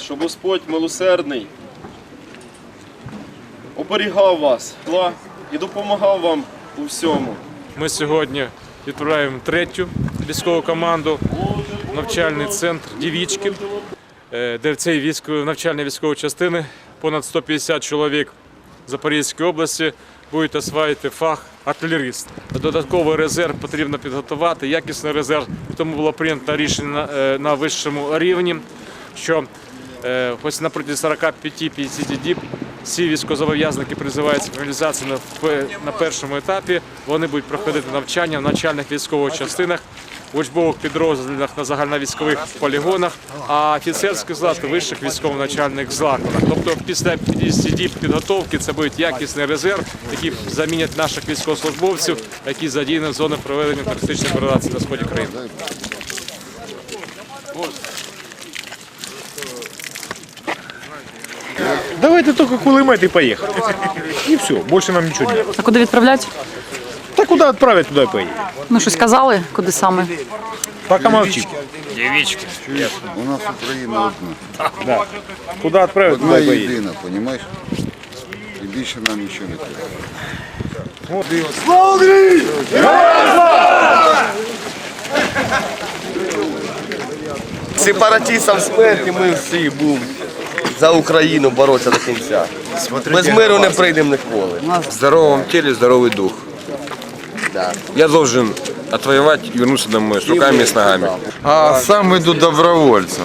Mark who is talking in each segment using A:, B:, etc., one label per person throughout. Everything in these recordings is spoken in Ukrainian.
A: Що Господь милосердний оберігав вас і допомагав вам у всьому.
B: Ми сьогодні відправляємо третю військову команду, навчальний центр Дівічків, е, де в цій навчальній військовій частини понад 150 чоловік Запорізької області будуть осваїти фах артилеріст. Додатковий резерв потрібно підготувати, якісний резерв. Тому було прийнято рішення на, е, вищому рівні, що е, ось на протязі 45-50 діб всі військовозобов'язані, призиваються к мобілізації на, першому етапі, вони будуть проходити навчання в начальних військових частинах, в учбових підрозділах на загальновійськових полігонах, а офіцерський склад вищих військово-навчальних закладах. Тобто після 50 діб підготовки це буде якісний резерв, який замінять наших військовослужбовців, які задіяні в зоні проведення терористичної операції на сході країни.
C: Давайте только кулемет и поехали. И все, больше нам ничего нет.
D: А куди відправлять?
C: Так куда отправить, туда и поедем.
D: Ну щось казали, куди саме?
C: Пока молчим.
E: У нас Україна одна.
C: Куда отправить,
E: Одна
C: туда и
E: єдина, розумієш? І більше нам нічого не треба.
F: Сепаратистам смерті ми всі будемо за Україну боротися до кінця. Без миру не прийдемо ніколи.
G: В здоровом теле здоровый дух.
F: Да.
G: Я должен отвоевать и вернуться домой с руками и с ногами.
H: А сам иду добровольцем.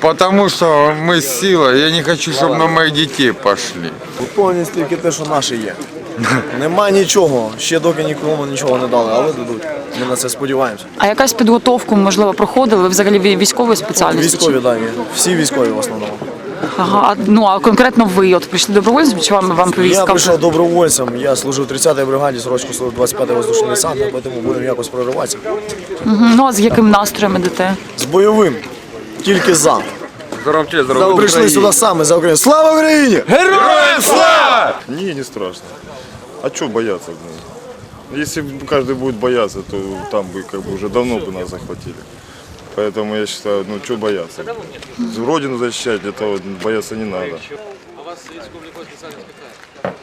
H: Потому что мы сила. Я не хочу, чтобы на моих детей пошли.
I: Повністю тільки те, що наше є. Нема нічого, ще доки нікому нічого не дали, але дадуть. Ми на це сподіваємося.
D: А якась підготовку, можливо, проходили? Ви взагалі ві- військової спеціальності?
I: Військові, так, є. всі військові в основному.
D: Ага, а, ну а конкретно ви от прийшли добровольцем, чи вам вам
I: Я
D: війська?
I: прийшов добровольцем, я служив в 30-й бригаді, срочку служив 25-й воздушний десант, тому будемо якось прориватися.
D: Мгм, Ну а з яким настроєм ідете?
I: З бойовим, тільки за.
G: В здоровом теле
I: Ми
G: здоровый дух.
I: прийшли сюди саме за Україну. Слава Україні!
J: Не, не страшно. А что бояться? ну? Если б каждый будет бояться, то там бы как бы уже давно бы нас захватили. Поэтому я считаю, ну что бояться? Родину защищать, этого бояться не надо.
B: А вас військовий специально яка?